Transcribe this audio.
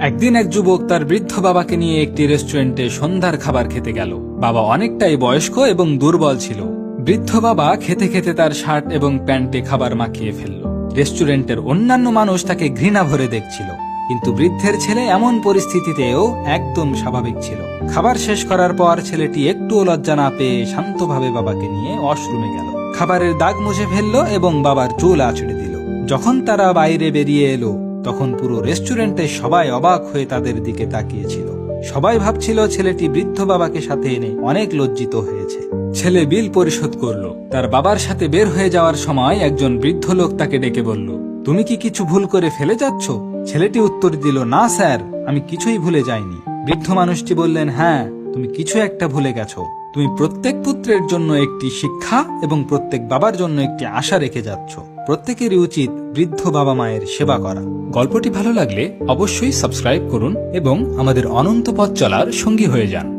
একদিন এক যুবক তার বৃদ্ধ বাবাকে নিয়ে একটি রেস্টুরেন্টে সন্ধ্যার খাবার খেতে গেল। বাবা অনেকটাই বয়স্ক এবং দুর্বল ছিল। বৃদ্ধ বাবা খেতে খেতে তার শার্ট এবং প্যান্টে খাবার মাখিয়ে ফেলল। রেস্টুরেন্টের অন্যান্য মানুষ তাকে ঘৃণা ভরে দেখছিল। কিন্তু বৃদ্ধের ছেলে এমন পরিস্থিতিতেও একদম স্বাভাবিক ছিল। খাবার শেষ করার পর ছেলেটি একটুও লজ্জা না পেয়ে শান্তভাবে বাবাকে নিয়ে ওয়াশরুমে গেল। খাবারের দাগ মুছে ফেলল এবং বাবার চুল আছড়ে দিল। যখন তারা বাইরে বেরিয়ে এলো তখন পুরো রেস্টুরেন্টে সবাই অবাক হয়ে তাদের দিকে তাকিয়েছিল। সবাই ভাবছিল ছেলেটি বৃদ্ধ বাবাকে সাথে এনে অনেক লজ্জিত হয়েছে। ছেলে বিল পরিশোধ করল। তার বাবার সাথে বের হয়ে যাওয়ার সময় একজন বৃদ্ধ লোক তাকে ডেকে বলল, তুমি কি কিছু ভুল করে ফেলে যাচ্ছ? ছেলেটি উত্তর দিল, না, স্যার, আমি কিছুই ভুলে যাইনি। বৃদ্ধ মানুষটি বললেন হ্যাঁ তুমি কিছু একটা ভুলে গেছো। তুমি প্রত্যেক পুত্রের জন্য একটি শিক্ষা এবং প্রত্যেক বাবার জন্য একটি আশা রেখে যাচ্ছ। প্রত্যেকেরই উচিত বৃদ্ধ বাবা মায়ের সেবা করা। গল্পটি ভালো লাগলে অবশ্যই সাবস্ক্রাইব করুন এবং আমাদের অনন্ত পথ চলার সঙ্গী হয়ে যান।